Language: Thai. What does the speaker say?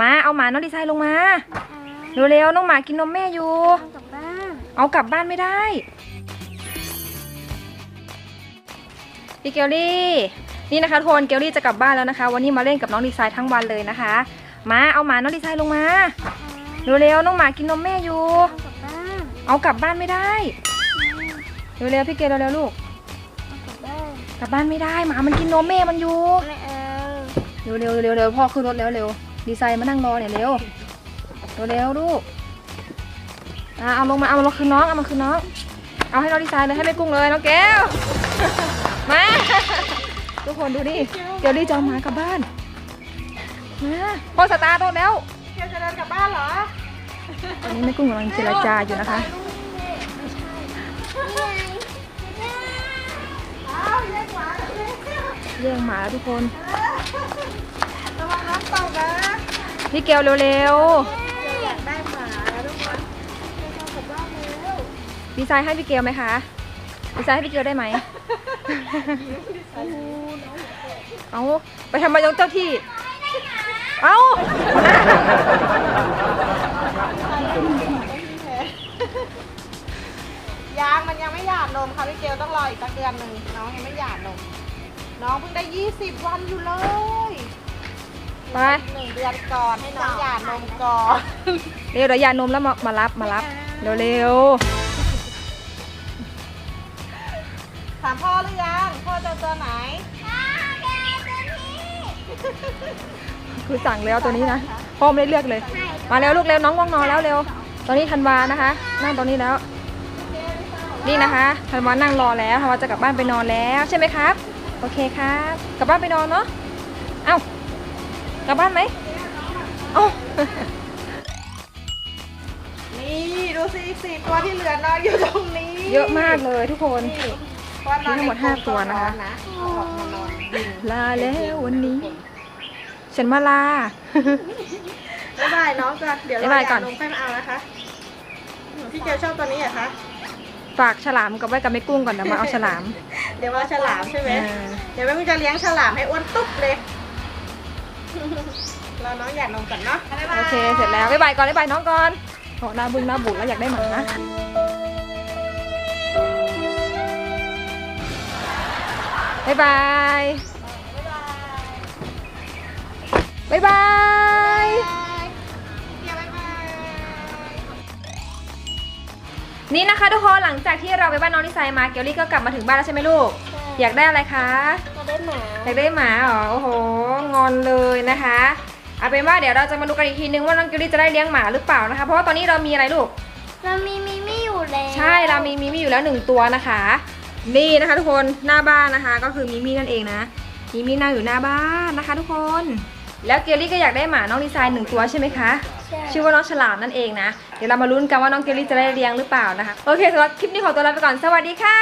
มาเอาหมาน้องดีไซน์ลงมา เร็วๆน้องหมากินนมแม่อยู่ กลับบ้านเอากลับบ้านไม่ได้พี่เกลลี่นี่นะคะทุกคนเกลลี่จะกลับบ้านแล้วนะคะ วันนี้มาเล่นกับน้องดีไซน์ทั้งวันเลยนะคะ มาเอาหมาน้องดีไซน์ลงมาเร็วๆน้องหมากินนมแม่อยู่ กลับบ้านเอากลับบ้านไม่ได้เร็วๆพี่เกลเร็วๆลูกกลับบ้านกลับบ้านไม่ได้หมามันกินนมแม่มันอยู่ไม่เอาเร็วเร็วเร็วเร็วพ่อขึ้นรถแล้วเร็ว ดีไซน์มานั่งรอเนี่ยเร็วเร็วเร็วลูกอะเอาลงมาเอามาคืนน้องเอามาคืนน้องเอาให้น้องดีไซน์เลยให้แม่กุ้งเลยน้องแก้วมาทุกคนดูดิเดี๋ยวดีจะเอาหมากลับบ้านมาพ่อสตาร์ทรถแล้วเกียวจะเดินกลับบ้านเหรอตอนนี้แม่กุ้งกำลังเจรจาอยู่นะคะอ้าวเรียกหมาเรียกเลี้ยงหมาแล้วทุกคน ระวังน้ำตกนะ พี่เกลเร็วเกียวอยากได้หมาแล้วทุกคนเกียวจะกลับบ้านแล้วๆดีไซน์ให้พี่เกลไหมคะดีไซน์ให้พี่เกลได้ไหม เอาไปทำไมยงเจ้าที่ เอาหัวหน้ายังมันยังไม่หยาดนมค่ะพี่เกลต้องรออีกสักเดือนหนึ่งน้องยังไม่หยาดนม น้องเพิ่งได้ 20 วันอยู่เลย ไปหนึ่งเดือนก่อนให้น้องหยาดนมก่อนเร็วเดี๋ยวยานมแล้วมามารับมารับเร็วเร็วถามพ่อหรือยังพ่อจะเจอไหนๆคือสั่งแล้วตัวนี้นะพ่อไม่ได้เลือกเลย มาเร็วลูกเร็วน้องง่วงนอนแล้วเร็ว ตอนนี้ธันวานะคะ นั่งตรงนี้แล้ว นี่นะคะธันวานั่งรอแล้วธันวาจะกลับบ้านไปนอนแล้วใช่ไหมครับ โอเคครับ กลับบ้านไปนอนเนาะเอ้า กลับบ้านไหมเอ้านี่ดูสิอีกสี่ตัวที่เหลือนอนอยู่ตรงนี้เยอะมากเลยทุกคนนี่เพราะว่านอนมีทั้งหมดห้าตัวนะคะนะเอาออกมานอนบินลาแล้ววันนี้ ฉันมาลา บ๊ายบายน้องก่อนเดี๋ยวเราบ๊ายบายก่อนหดนมค่อยมาเอานะคะพี่เกลชอบตัวนี้เหรอคะ ฝากฉลามกับไว้กับแม่กุ้งก่อนเดี๋ยวมาเอาฉลามเดี๋ยวว่าฉลามใช่ไหม เออเดี๋ยวแม่กุ้งจะเลี้ยงฉลามให้อ้วนตุ๊บเลย เราน้องหยาดนมก่อนเนาะบ๊ายบาย โอเค เสร็จแล้วบ๊ายบายก่อนบ๊ายบายน้องก่อนโอ้หน้าบึ้งหน้าบุดแล้วอยากได้หมาบ๊ายบายบ๊ายบายเดี๋ยวบ๊ายบายนี่นะคะทุกคนหลังจากที่เราไปบ้านน้องดีไซน์มาเกลลี่ก็กลับมาถึงบ้านแล้วใช่ไหมลูก อยากได้อะไรคะเราได้หมา อยากได้หมาเหรอ โอ้โหง อนเลยนะคะเอาเป็นว่าเดี๋ยวเราจะมาดูกันอีกทีนึงว่าน้องเกลลี่จะได้เลี้ยงหมาหรือเปล่านะคะ เพราะว่าตอนนี้เรามีอะไรลูก เรามีมิมี่อยู่แล้วใช่เรามีมิมี่อยู่แล้วหนึ่งตัวนะคะ นี่นะคะทุกคนหน้าบ้านนะคะ ก็คือมิมี่นั่นเองนะมิมี่นั่งอยู่หน้าบ้านนะคะ ทุกคน แล้วเกลลี่ก็อยากได้หมาน้องดีไซน์หนึ่งตัวใช่ไหมคะใช่ชื่อว่าน้องฉลามนั่นเองนะ เดี๋ยวเรามาลุ้นกันว่าน้องเกลลี่จะได้เลี้ยงหรือเปล่านะคะ โอเคสำหรับคลิปนี้ขอตัวลาไปก่อน สวัสดีค่ะ